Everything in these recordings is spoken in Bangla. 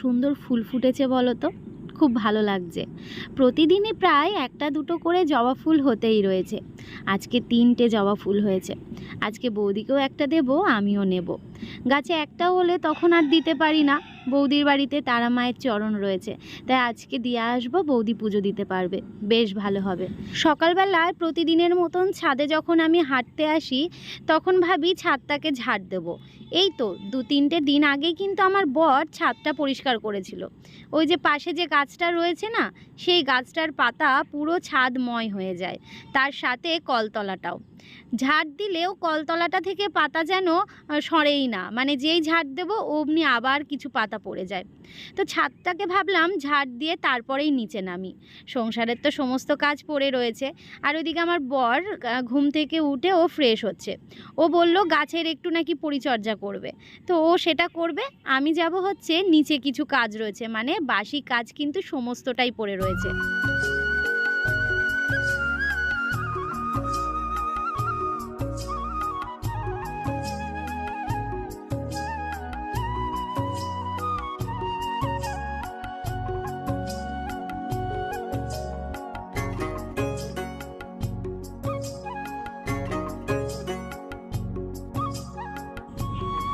সুন্দর ফুল ফুটেছে বলো তো খুব ভালো লাগছে। প্রতিদিনই প্রায় একটা দুটো করে জবা ফুল হতেই রয়েছে। আজকে তিনটে জবা ফুল হয়েছে। আজকে বৌদিকেও একটা দেবো, আমিও নেব। গাছে একটা হলে তখন আর দিতে পারি না। বৌদির বাড়িতে তারা মায়ের চরণ রয়েছে। তাই আজকে দিয়ে আসব, বৌদি পুজো দিতে পারবে। বেশ ভালো হবে। সকালবেলায় প্রতিদিনের মতন ছাদে যখন আমি হাঁটতে আসি, তখন ভাবি ছাদটাকে ঝাড় দেবো। এই তো, দু তিনটে দিন আগেই কিন্তু আমার বর ছাদটা পরিষ্কার করেছিল। ওই যে পাশে যে গাছটা রয়েছে না, সেই গাছটার পাতা পুরো ছাদময় হয়ে যায়। তার সাথে কলতলাটাও। ঝাড় দিলেও কলতলাটা থেকে পাতা যেন সরেই না। মানে যেই ঝাড় দেবো, অমনি আবার কিছু পাতা পড়ে যায়। তো ছাদটাকে ভাবলাম ঝাড় দিয়ে তারপরেই নিচে নামি। সংসারের তো সমস্ত কাজ পড়ে রয়েছে। আর ওইদিকে আমার বর ঘুম থেকে উঠে ও ফ্রেশ হচ্ছে। ও বলল, গাছের একটু নাকি পরিচর্যা করবে। তো ও সেটা করবে। আমি যাব হচ্ছে নিচে কিছু কাজ রয়েছে। মানে বাসি কাজ কিন্তু সমস্তটাই পড়ে রয়েছে।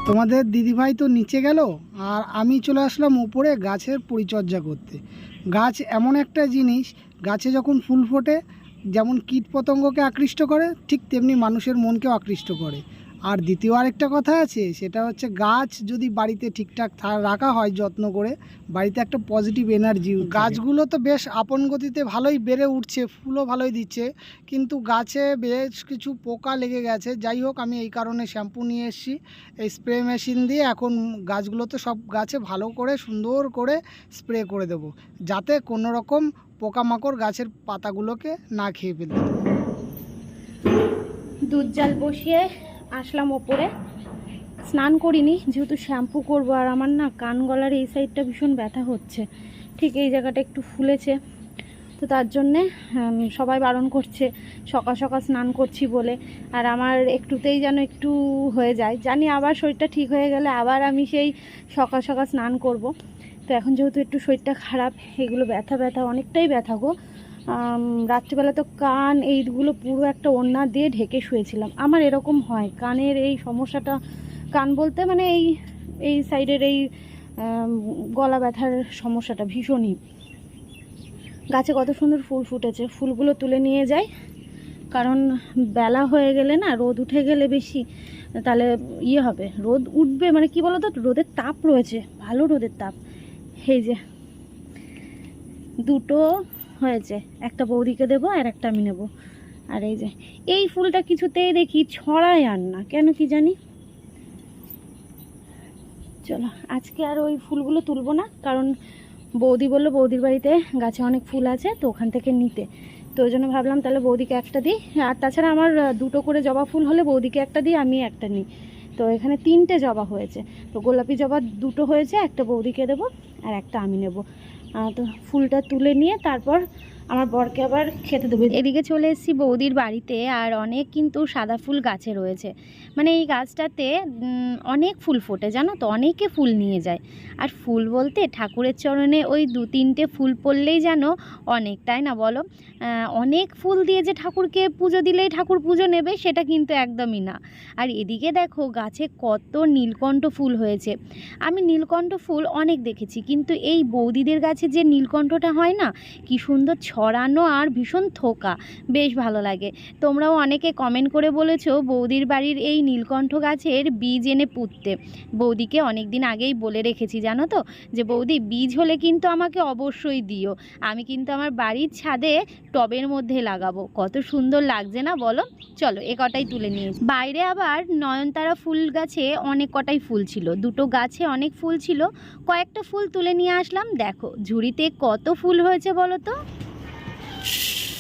তোমাদের দিদিভাই তো নিচে গেল, আর আমি চলে আসলাম উপরে গাছের পরিচর্যা করতে। গাছ এমন একটা জিনিস, গাছে যখন ফুল ফোটে, যেমন কীট পতঙ্গকে আকৃষ্ট করে, ঠিক তেমনি মানুষের মনকেও আকৃষ্ট করে। আর দ্বিতীয় আরেকটা কথা আছে, সেটা হচ্ছে গাছ যদি বাড়িতে ঠিকঠাক রাখা হয় যত্ন করে, বাড়িতে একটা পজিটিভ এনার্জি গাছগুলো তো বেশ আপন গতিতে ভালোই বেড়ে উঠছে, ফুলও ভালোই দিচ্ছে, কিন্তু গাছে বেশ কিছু পোকা লেগে গেছে। যাই হোক, আমি এই কারণে শ্যাম্পু নিয়ে এসেছি, এই স্প্রে মেশিন দিয়ে। এখন গাছগুলোতে সব গাছে ভালো করে, সুন্দর করে স্প্রে করে দেব, যাতে কোনো রকম পোকামাকড় গাছের পাতাগুলোকে না খেয়ে ফেলে। দুধ জাল বসিয়ে আসলাম ওপরে। স্নান করিনি, যেহেতু শ্যাম্পু করব আর আমার না কান গলার এই সাইডটা ভীষণ ব্যথা হচ্ছে। ঠিক এই জায়গাটা একটু ফুলেছে। তো তার জন্যে সবাই বারণ করছে, সকাল সকাল স্নান করছি বলে। আর আমার একটুতেই যেন একটু হয়ে যায়। জানি আবার শরীরটা ঠিক হয়ে গেলে আবার আমি সেই সকাল সকাল স্নান করব। তো এখন যেহেতু একটু শরীরটা খারাপ, এগুলো ব্যথা ব্যথা, অনেকটাই ব্যথা গো। রাত্রিবেলা তো কান, এইগুলো পুরো একটা ওড়না দিয়ে ঢেকে শুয়েছিলাম। আমার এরকম হয়, কানের এই সমস্যাটা, কান বলতে মানে এই এই সাইডের এই গলা ব্যথার সমস্যাটা ভীষণই। গাছে কত সুন্দর ফুল ফুটেছে, ফুলগুলো তুলে নিয়ে যাই। কারণ বেলা হয়ে গেলে না, রোদ উঠে গেলে বেশি, তাহলে ইয়ে হবে, রোদ উঠবে মানে কি বলতো, রোদের তাপ রয়েছে, ভালো রোদের তাপ। এই যে, দুটো হয়েছে। একটা বৌদিকে দেবো আর একটা আমি নেব। আর এই যে, এই ফুলটা কিছুতেই দেখি ছড়ায় আর না, কেন কি জানি? চলো, আজকে আর ওই ফুলগুলো তুলবো না, কারণ বৌদি বলল বৌদির বাড়িতে গাছে অনেক ফুল আছে, তো ওখান থেকে নিতে। তো ওই জন্য ভাবলাম তাহলে বৌদিকে একটা দিই। আর তাছাড়া আমার দুটো করে জবা ফুল হলে বৌদিকে একটা দিই, আমি একটা নিই। তো এখানে তিনটে জবা হয়েছে। তো গোলাপি জবা দুটো হয়েছে, একটা বৌদিকে দেবো আর একটা আমি নেব। তো ফুলটা তুলে নিয়ে তারপর আমার বরকে আবার খেতে দেবে। এদিকে চলে এসেছি বৌদির বাড়িতে আর অনেক কিন্তু সাদা ফুল গাছে রয়েছে। মানে এই গাছটাতে অনেক ফুল ফোটে, জানো তো? অনেকে ফুল নিয়ে যায়। আর ফুল বলতে ঠাকুরের চরণে ওই দু তিনটে ফুল পড়লেই যেন অনেক, তাই না বলো? অনেক ফুল দিয়ে যে ঠাকুরকে পুজো দিলেই ঠাকুর পুজো নেবে, সেটা কিন্তু একদমই না। আর এদিকে দেখো, গাছে কত নীলকণ্ঠ ফুল হয়েছে। আমি নীলকণ্ঠ ফুল অনেক দেখেছি, কিন্তু এই বৌদিদের গাছে যে নীলকণ্ঠটা হয় না, কি সুন্দর ছড়ানো আর ভীষণ থোকা। বেশ ভালো লাগে। তোমরাও অনেকে কমেন্ট করে বলেছ বৌদির বাড়ির এই নীলকণ্ঠ গাছের বীজ এনে পুঁততে। বৌদিকে অনেক দিন আগেই বলে রেখেছি, জানো তো? যে, বৌদি, বীজ হলে কিন্তু আমাকে অবশ্যই দিও। আমি কিন্তু আমার বাড়ির ছাদে টবের মধ্যে লাগাবো। কত সুন্দর লাগছে না বলো? চলো, এ কটাই তুলে নিয়েছি বাইরে আবার নয়নতারা ফুল গাছে অনেক কটাই ফুল ছিল। দুটো গাছে অনেক ফুল ছিল। কয়েকটা ফুল তুলে নিয়ে আসলাম। দেখো, ঝুড়িতে কত ফুল হয়েছে বলো তো? much.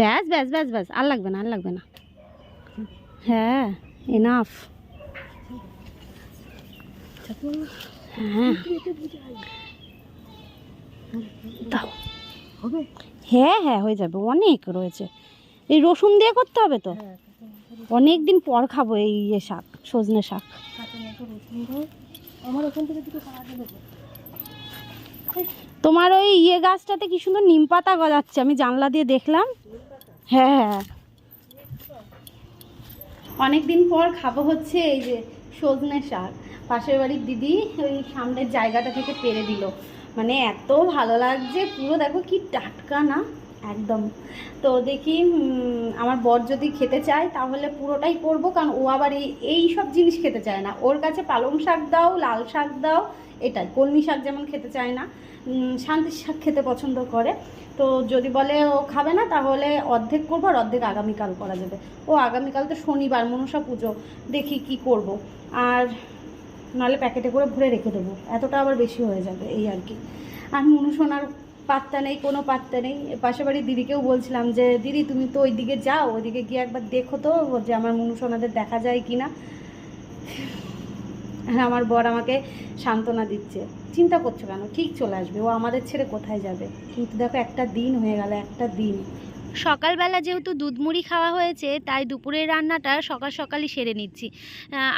ব্যাস ব্যাস ব্যাস ব্যাস, আর লাগবে না, আর লাগবে না। হ্যাঁ এনাফ হ্যাঁ হ্যাঁ হ্যাঁ হয়ে যাবে, অনেক রয়েছে। এই রসুন দিয়ে করতে হবে তো? অনেক দিন পর খাব এই ইয়ে শাক, সজনে শাক। তোমার ওই ইয়ে গাছটাতে কি সুন্দর নিম পাতা গজাচ্ছে, আমি জানলা দিয়ে দেখলাম। হ্যাঁ হ্যাঁ। অনেক দিন পর খাব হচ্ছে এই যে সজনে শাক। পাশের বাড়ির দিদি ওই সামনের জায়গাটা থেকে পেরে দিল। মানে এত ভালো লাগছে, পুরো দেখো কি টাটকা না, একদম। তো দেখি আমার বর যদি খেতে চায় তাহলে পুরোটাই করব, কারণ ও আবার এই এই সব জিনিস খেতে চায় না। ওর কাছে পালং শাক দাও, লাল শাক দাও, এটাই। কলমি শাক যেমন খেতে চায় না শান্তির শাক খেতে পছন্দ করে। তো যদি বলে ও খাবে না, তাহলে অর্ধেক করব আর অর্ধেক আগামীকাল করা যাবে। ও আগামীকাল তো শনিবার, মনসা পুজো, দেখি কি করব। আর নাহলে প্যাকেটে করে ভরে রেখে দেবো। এতটা আবার বেশি হয়ে যাবে এই আর কি। আর মনুষোনার পাত্তা নেই, কোনো পাত্তা নেই। পাশে বাড়ির দিদিকেও বলছিলাম যে, দিদি, তুমি তো ওই দিকে যাও, ওইদিকে গিয়ে একবার দেখো তো যে আমার মনুষোনাদের দেখা যায় কি না আর আমার বর আমাকে সান্ত্বনা দিচ্ছে। চিন্তা করছ কেন? ঠিক চলে আসবে। ও আমাদের ছেড়ে কোথায় যাবে? কিন্তু দেখো একটা দিন হয়ে গেল, একটা দিন। সকালবেলা যেহেতু দুধ মুড়ি খাওয়া হয়েছে, তাই দুপুরের রান্নাটা সকাল সকালই সেরে নিচ্ছি।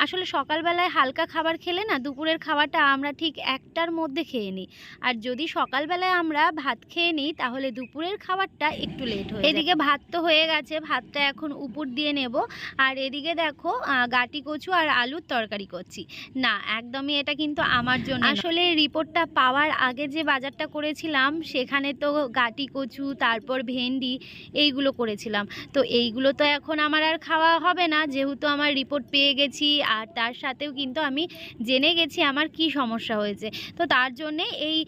আসলে সকালবেলায় হালকা খাবার খেলে না দুপুরের খাওয়াটা আমরা ঠিক একটার মধ্যে খেয়ে নিই। আর যদি সকালবেলায় আমরা ভাত খেয়ে নিই, তাহলে দুপুরের খাবারটা একটু লেট হয়ে এদিকে ভাত তো হয়ে গেছে, ভাতটা এখন উপর দিয়ে নেব। আর এদিকে দেখো গাটি কচু আর আলুর তরকারি করছি। না, একদমই এটা কিন্তু আমার জন্য আসলে রিপোর্টটা পাওয়ার আগে যে বাজারটা করেছিলাম, সেখানে তো গাটি কচু, তারপর ভেন্ডি এইগুলো করেছিলাম। তো এইগুলো তো এখন আমার আর খাওয়া হবে না। যেহেতু আমার রিপোর্ট পেয়ে গেছি, আর তার সাথেও কিন্তু আমি জেনে গেছি আমার কি সমস্যা হয়েছে। তো তার জন্যে এই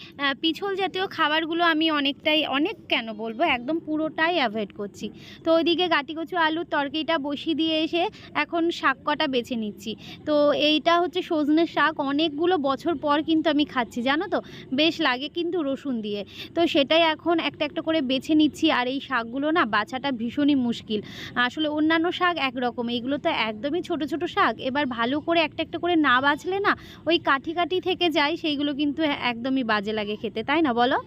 পিছল জাতীয় খাবারগুলো আমি অনেকটাই, অনেক কেন বলব, একদম পুরোটাই অ্যাভয়েড করছি। তো ওইদিকে গাটি কচু আলুর তরকারিটা বসিয়ে দিয়ে এসে এখন শাক কটা বেছে নিচ্ছি। তো এইটা হচ্ছে সজনের শাক। অনেকগুলো বছর পর কিন্তু আমি খাচ্ছি, জানো তো? বেশ লাগে কিন্তু রসুন দিয়ে। তো সেটাই এখন একটা একটা করে বেছে নিচ্ছি, আর এই শাকগুলো না বাছাটা ভীষণই মুশকিল। আসলে অন্যান্য শাক একরকম এইগুলো তো একদমই ছোট ছোট শাক। এবার ভালো করে একটা একটা করে না বাছলে না ওই কাঠি কাঠি থেকে যায়, সেইগুলো কিন্তু একদমই বাজে লাগে খেতে, তাই না বলো?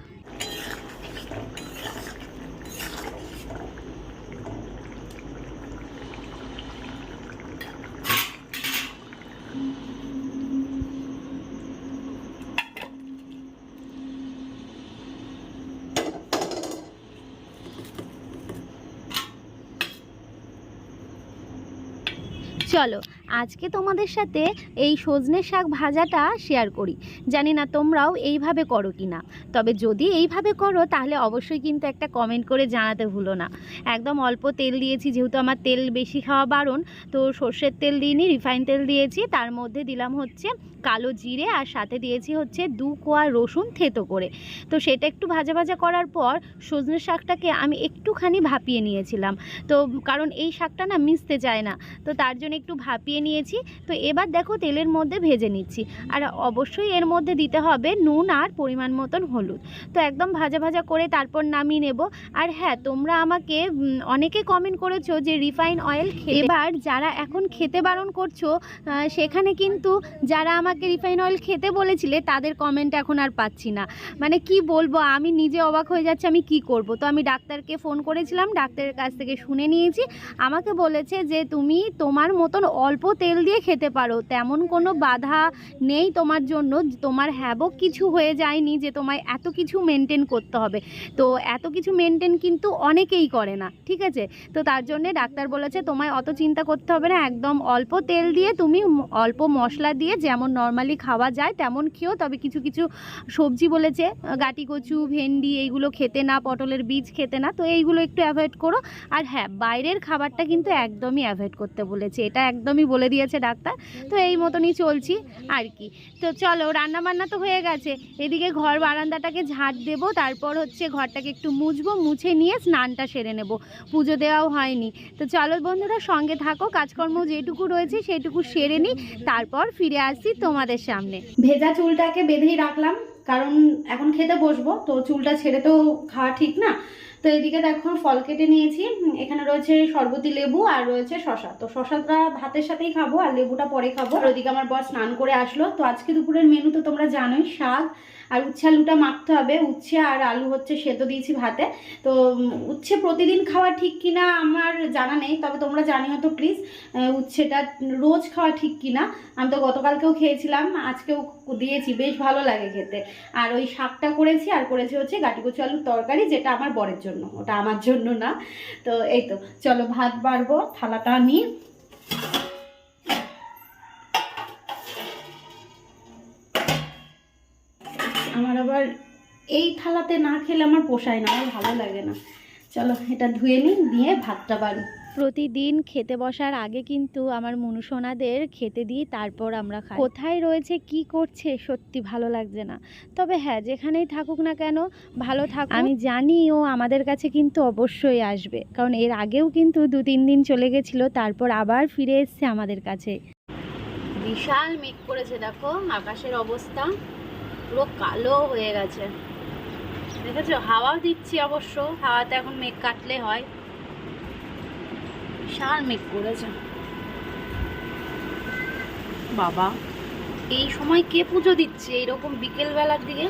চলো আজকে তোমাদের সাথে এই সজনে শাক ভাজাটা শেয়ার করি। জানি না তোমরাও এইভাবে করো কি না তবে যদি এইভাবে করো, তাহলে অবশ্যই কিন্তু একটা কমেন্ট করে জানাতে ভুলো না। একদম অল্প তেল দিয়েছি, যেহেতু আমার তেল বেশি খাওয়া বারণ, তো সর্ষের তেল দিইনি রিফাইন তেল দিয়েছি। তার মধ্যে দিলাম হচ্ছে কালো জিরে আর সাথে দিয়েছি হচ্ছে দু কোয়া রসুন থেতো করে। তো সেটা একটু ভাজা ভাজা করার পর সজনে শাকটাকে আমি একটুখানি ভাপিয়ে নিয়েছিলাম। তো কারণ এই শাকটা না মিশতে চায় না। তো তার জন্য একটু ভাপিয়ে নিয়েছি। তো এবার দেখো তেলের মধ্যে ভেজে নিচ্ছি। আর অবশ্যই এর মধ্যে দিতে হবে নুন আর পরিমাণ মতন হলুদ। তো একদম ভাজা ভাজা করে তারপর নামিয়ে নেব। আর হ্যাঁ তোমরা আমাকে অনেকে কমেন্ট করেছ যে রিফাইন অয়েল এবার যারা এখন খেতে বারণ করছ সেখানে কিন্তু যারা আমাকে রিফাইন অয়েল খেতে বলেছিলে, তাদের কমেন্ট এখন আর পাচ্ছি না। মানে কি বলব, আমি নিজে অবাক হয়ে যাচ্ছি, আমি কি করব? তো আমি ডাক্তারকে ফোন করেছিলাম, ডাক্তারের কাছ থেকে শুনে নিয়েছি। আমাকে বলেছে যে তুমি তোমার মতন অল্প তেল দিয়ে খেতে পারো। তেমন কোনো বাধা নেই তোমার জন্য। তোমার হ্যাবক কিছু হয়ে যায়নি যে তোমায় এত কিছু মেনটেন করতে হবে। তো এত কিছু মেনটেন কিন্তু অনেকেই করে না, ঠিক আছে? তো তার জন্যে ডাক্তার বলেছে, তোমায় অত চিন্তা করতে হবে না। একদম অল্প তেল দিয়ে তুমি অল্প মশলা দিয়ে যেমন নর্মালি খাওয়া যায়, তেমন খেও। তবে কিছু কিছু সবজি বলেছে, গাটি কচু, ভেন্ডি এইগুলো খেতে না, পটলের বীজ খেতে না। তো এইগুলো একটু অ্যাভয়েড করো। আর হ্যাঁ বাইরের খাবারটা কিন্তু একদমই অ্যাভয়েড করতে বলেছে। এটা একদমই বলে দিয়েছে ডাক্তার, তো এই মতনই চলছি আর কি। তো চলো রান্না বান্না তো হয়ে গেছে। এদিকে ঘর বারান্দাটাকে ঝাঁট দেবো, তারপর হচ্ছে ঘরটাকে একটু মুছবো, মুছে নিয়ে স্নানটা সেরে নেব। পুজো দেওয়াও হয়নি। তো চলো বন্ধুরা, সঙ্গে থাকো, কাজকর্ম যেটুকু রয়েছে সেটুকু সেরে নিই, তারপর ফিরে আসছি তোমাদের সামনে। ভেজা চুলটাকে বেঁধেই রাখলাম, কারণ এখন খেতে বসবো, তো চুলটা ছেড়ে তো খাওয়া ঠিক না। তো এদিকে দেখো, ফল কেটে নিয়েছি। এখানে রয়েছে শরবতি লেবু আর রয়েছে শশা তো শশাটা ভাতের সাথেই খাব আর লেবুটা পরে খাব। আর ওদিকে আমার বর স্নান করে আসলো। তো আজকে দুপুরের মেনু তো তোমরা জানোই, শাক আর উচ্ছে আলুটা মাখতে হবে। উচ্ছে আর আলু হচ্ছে সেদ্ধ দিয়েছি ভাতে। তো উচ্ছে প্রতিদিন খাওয়া ঠিক কিনা আমার জানা নেই, তবে তোমরা জানিও তো প্লিজ উচ্ছেটা রোজ খাওয়া ঠিক কিনা। আমি তো গতকালকেও খেয়েছিলাম, আজকেও দিয়েছি, বেশ ভালো লাগে খেতে। আর ওই শাকটা করেছি, আর করেছি হচ্ছে গাটি কচু আলুর তরকারি, যেটা আমার বরের জন্য, ওটা আমার জন্য না। তো এই তো, চলো ভাত বাড়বো, থালাটা নিয়ে এই থালাতে না খেলে আমার পোষায় না আমার ভালো লাগে না। চলো এটা ধুয়ে নিই দিয়ে ভাতটা বাড়ি। প্রতিদিন খেতে বসার আগে কিন্তু আমার মনুসোনাদের খেতে দিই তারপর আমরা খাই। কোথায় রয়েছে কি করছে সত্যি ভালো লাগছে না। তবে হ্যাঁ যেখানেই থাকুক না কেন ভালো থাকুক। আমি জানি ও আমাদের কাছে কিন্তু অবশ্যই আসবে কারণ এর আগেও কিন্তু দু তিন দিন চলে গেছিল তারপর আবার ফিরে এসছে আমাদের কাছে। বিশাল মেঘ করেছে দেখো আকাশের অবস্থা পুরো কালো হয়ে গেছে। দেখেছ? হাওয়া দিচ্ছি অবশ্য। হাওয়াতে এখন মেঘ কাটলে হয়। সার মেঘ করেছে। বাবা, এই সময় কে পুজো দিচ্ছে? এইরকম বিকেলবেলার দিকে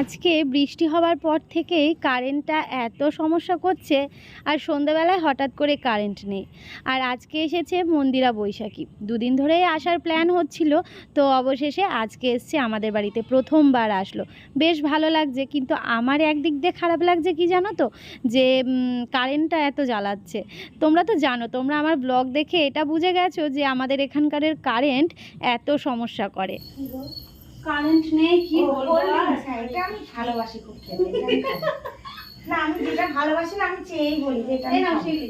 আজকে বৃষ্টি হওয়ার পর থেকেই কারেন্টটা এত সমস্যা করছে আর সন্ধ্যাবেলায় হঠাৎ করে কারেন্ট নেই। আর আজকে এসেছে মন্দিরা বৈশাখী। দুদিন ধরেই আসার প্ল্যান হচ্ছিল, তো অবশেষে আজকে এসছে আমাদের বাড়িতে প্রথমবার আসলো। বেশ ভালো লাগছে, কিন্তু আমার একদিক দিয়ে খারাপ লাগছে কি জানো তো? যে কারেন্টটা এত জ্বালাচ্ছে। তোমরা তো জানো, তোমরা আমার ব্লগ দেখে এটা বুঝে গেছো যে আমাদের এখানকারের কারেন্ট এত সমস্যা করে। কারেন্ট নেই কি বলব আর? এটা আমি ভালোবাসি খুব খেতে আমি না আমি যেটা ভালোবাসি না আমি চেয়েই বলি যে এটা আমি এই নাও। শিলি।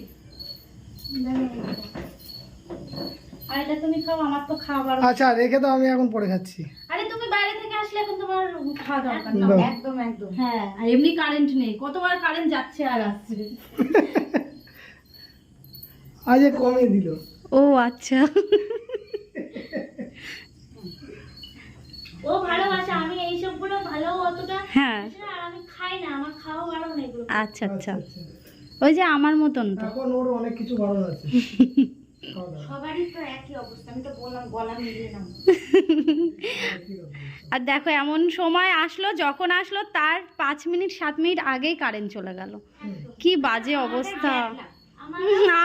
আর এটা তুমি খাও আমার তো খাবার আচ্ছা রেখে তো আমি এখন পরে খাচ্ছি। আরে তুমি বাইরে থেকে আসলে এখন তোমার খাওয়া দরকার না দাও। একদম একদম। হ্যাঁ আর এমনি কারেন্ট নেই। কতবার কারেন্ট যাচ্ছে আর আসছে। আজ কমে দিল। ও আচ্ছা। ও ভালোবাসে আমি এইসবগুলো ভালো অতটা হ্যাঁ। আর আমি খাই না আমার খাওয়া বারণ এগুলো। আচ্ছা আচ্ছা। ওই যে আমার মতন তো। এখন ওর অনেক কিছু বারণ আছে। সবারই তো একই অবস্থা আমি তো বললাম গলা মিলিয়ে নাও। আর দেখো এমন সময় আসলো যখন আসলো তার পাঁচ মিনিট সাত মিনিট আগেই কারেন্ট চলে গেল। কি বাজে অবস্থা।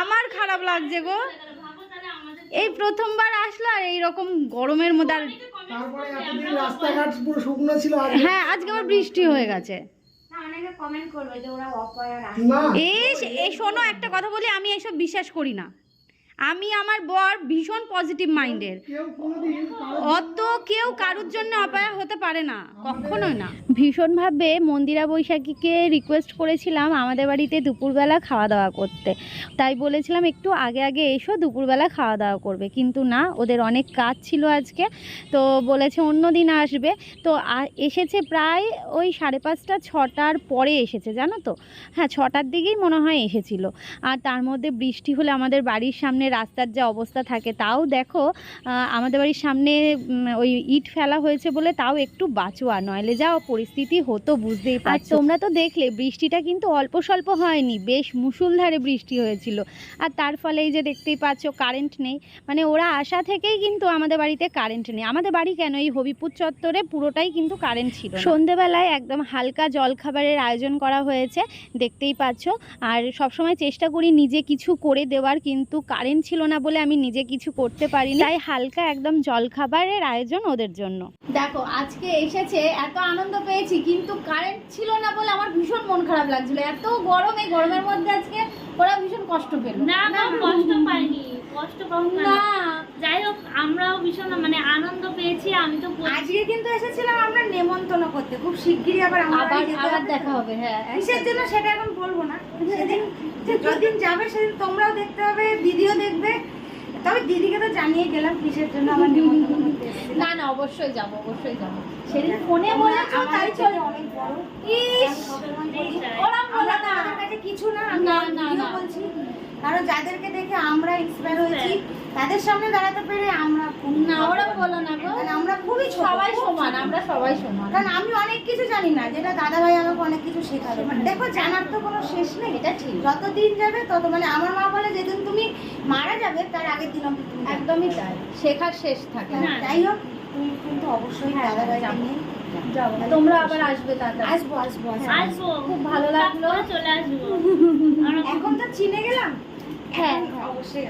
আমার খারাপ লাগছে গো। এই প্রথমবার আসলো আর এইরকম গরমের মধ্যে আর তারপরে এতদিন রাস্তাঘাট পুরো শুকনো ছিল আজ হ্যাঁ আজকে আবার বৃষ্টি হয়ে গেছে। না অনেকে কমেন্ট করবে যে ওরা অপয়ার না এই এই শোনো একটা কথা বলি আমি এইসব বিশ্বাস করি না। আমি আমার বর ভীষণ পজিটিভ মাইন্ডের অত কেউ কারুর জন্য অপায় হতে পারে না, কখনোই না। ভীষণভাবে মন্দিরা বৈশাখীকে রিকোয়েস্ট করেছিলাম আমাদের বাড়িতে দুপুরবেলা খাওয়া দাওয়া করতে। তাই বলেছিলাম, একটু আগে আগে এসো, দুপুরবেলা খাওয়া দাওয়া করবে। কিন্তু না, ওদের অনেক কাজ ছিল আজকে। তো বলেছে, অন্য দিন আসবে। তো এসেছে প্রায় ওই সাড়ে পাঁচটা, ছটার পরে এসেছে, জানো তো? হ্যাঁ ছটার দিকেই মনে হয় এসেছিল। আর তার মধ্যে বৃষ্টি হলে আমাদের বাড়ির সামনে রাস্তার যে অবস্থা থাকে তাও দেখো আমাদের বাড়ির সামনে ওই ইট ফেলা হয়েছে বলে তাও একটু বাঁচোয়া। নইলে যাও পরিস্থিতি হতো বুঝতেই পার তোমরা তো দেখলে বৃষ্টিটা কিন্তু অল্প স্বল্প হয়নি বেশ মুষলধারে বৃষ্টি হয়েছিল। আর তার ফলে এই যে দেখতেই পাচ্ছ কারেন্ট নেই। মানে ওরা আসা থেকেই কিন্তু আমাদের বাড়িতে কারেন্ট নেই। আমাদের বাড়ি কেন? এই হবিপুর চত্বরে পুরোটাই কিন্তু কারেন্ট ছিল। সন্ধেবেলায় একদম হালকা জলখাবারের আয়োজন করা হয়েছে দেখতেই পাচ্ছ। আর সবসময় চেষ্টা করি নিজে কিছু করে দেওয়ার কিন্তু কারেন্ট ছিল না বলে আমি নিজে কিছু করতে পারি তাই হালকা একদম জলখাবারের আয়োজন ওদের জন্য। দেখো আজকে এসেছে এত আনন্দ পেয়েছি কিন্তু কারেন্ট ছিল না বলে আমার ভীষণ মন খারাপ লাগছিল। এত গরম এই গরমের মধ্যে আজকে ওরা ভীষণ কষ্ট পেল। না কষ্ট পাইনি। কষ্ট পাবো না যাই হোক আমরাও ভীষণ মানে আনন্দ পেয়েছি আমি তো আজকে কিন্তু এসেছিলাম আমরা নেমন্তন্ন করতে খুব শিগগিরই আবার আবার আবার দেখা হবে হ্যাঁ। কিসের জন্য সেটা এখন বলব না সেদিন যে যাবে সেদিন তোমরাও দেখতে হবে দিদিও দেখবে। তবে দিদিকে তো জানিয়ে গেলাম কিসের জন্য আমার নিমন্ত্রণ করতে না না অবশ্যই যাব অবশ্যই যাব। সেদিন ফোনে বলেছ তাই চলে অনেক বড়। ইস! ভগবান বলি, না। কাছে কিছু না না, না, না। বলছি। কারণ যাদেরকে দেখে আমরা ইন্সপায়ার হয়েছি তাদের সামনে দাঁড়াতে পেরে আমরা না ওরম বলো না গো। মানে আমরা খুবই সবাই সমান আমরা সবাই সমান। কারণ আমি অনেক কিছু জানি না যেটা দাদা ভাই আমাকে অনেক কিছু শেখাবে। দেখো জানার তো কোনো শেষ নেই। এটা ঠিক। যত দিন যাবে তত মানে আমার মা বলে যেদিন তুমি মারা যাবে তার আগের দিন একদমই তাই। শেখার শেষ থাকে। না। যাই হোক তুমি কিন্তু অবশ্যই হ্যাঁ, দাদা যাব। নিয়ে তোমরা আবার আসবে তাড়াতাড়ি। আসব আসব আসব। খুব ভালো লাগল। চলে আসব। এখন তো চিনে গেলাম? হ্যাঁ। অবশ্যই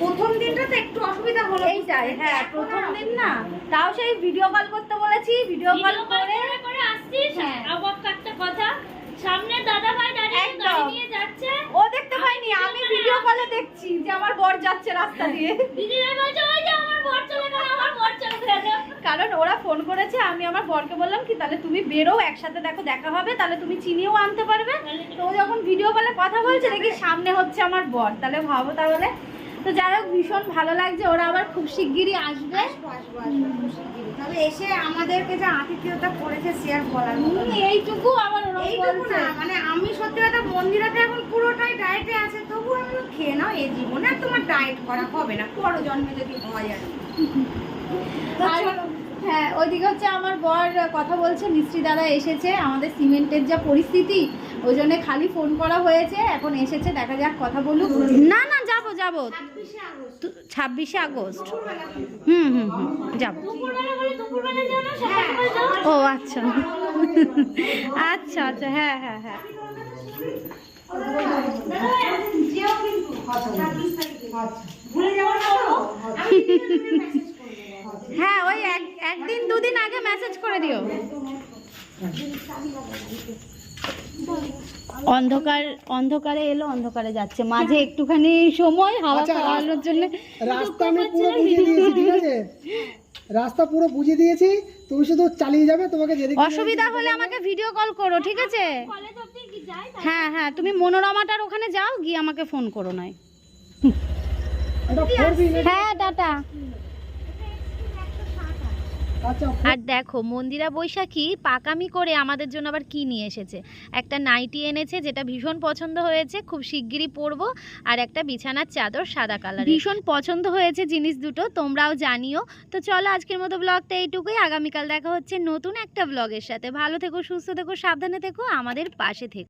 প্রথম দিনটা তো একটু অসুবিধা হলো এইটাই হ্যাঁ প্রথম দিন না। তাও সেই ভিডিও কল করতে বলেছি ভিডিও কল করে করে আসছিস? হ্যাঁ। অবাক একটা কথা। সামনে দাদা ভাই দাঁড়িয়ে গাড়ি নিয়ে যাচ্ছে। ও দেখতে পাইনি আমি ভিডিও কলে দেখছি যে আমার বর যাচ্ছে রাস্তা দিয়ে। দিদি ভাই বলছে ওই কারণ ওরা ফোন করেছে, আমি আমার বরকে বললাম কি, তাহলে তুমি বেরো, একসাথে দেখো, দেখা হবে, তাহলে তুমি চিনিও আনতে পারবে। তো যখন ভিডিও কলে কথা বলছে, দেখি সামনে হচ্ছে আমার বর। তাহলে ভাবো তাহলে তো যাই হোক ভীষণ ভালো লাগছে। ওরা আবার খুব শিগগিরই আসবে। তবে এসে আমাদেরকে যে আতিথ্যতা করেছে শেয়ার বলার মানে এইটুকু আবার এইটুকু না মানে আমি সত্যি কথা মন্দিরাতে এখন পুরোটাই ডায়েটে আছে তবু আমি খেয়ে নাও এই জীবনে আর তোমার ডায়েট করা হবে না। পরজন্মে জন্মে যদি হয় আর। হ্যাঁ ওইদিকে হচ্ছে আমার বর কথা বলছে মিস্ত্রি দাদা এসেছে আমাদের সিমেন্টের যা পরিস্থিতি ওই জন্য খালি ফোন করা হয়েছে এখন এসেছে দেখা যাক কথা বলুক। না না যাব যাব। 26শে ছাব্বিশে আগস্ট। হুম হুম হুম যাব। দুপুরবেলা বলে দুপুরবেলা যাও না সকাল সকাল যাও ও আচ্ছা। আচ্ছা আচ্ছা হ্যাঁ হ্যাঁ হ্যাঁ। যেও কিন্তু 26 তারিখে। ভুলে যাওয়া না তো? আমি দিদিকে message করে দেবো। হ্যাঁ ওই এক একদিন দুদিন আগে মেসেজ করে দিও। অন্ধকার অন্ধকারে এলো অন্ধকারে যাচ্ছে। মাঝে একটুখানি সময় হাওয়া আচ্ছা, খাওয়ানোর জন্য রাস্তা আমি পুরো বুঝিয়ে দিয়েছি ঠিক আছে? রাস্তা পুরো বুঝিয়ে দিয়েছি তুমি শুধু চালিয়ে যাবে তোমাকে যেদিকে অসুবিধা হলে আমাকে ভিডিও কল করো ঠিক আছে? হ্যাঁ হ্যাঁ তুমি মনোরমাটার ওখানে যাও গিয়ে আমাকে ফোন করো নয়। হ্যাঁ টাটা। আচ্ছা আর দেখো মন্দিরা বৈশাখী পাকামি করে আমাদের জন্য আবার কি নিয়ে এসেছে? একটা নাইটি এনেছে যেটা ভীষণ পছন্দ হয়েছে খুব শিগগিরই পরবো। আর একটা বিছানার চাদর সাদা কালার ভীষণ পছন্দ হয়েছে জিনিস দুটো তোমরাও জানিও। তো চলো আজকের মতো ব্লগটা এইটুকুই আগামীকাল দেখা হচ্ছে নতুন একটা ব্লগের সাথে। ভালো থেকো সুস্থ থেকো সাবধানে থেকো আমাদের পাশে থেকো।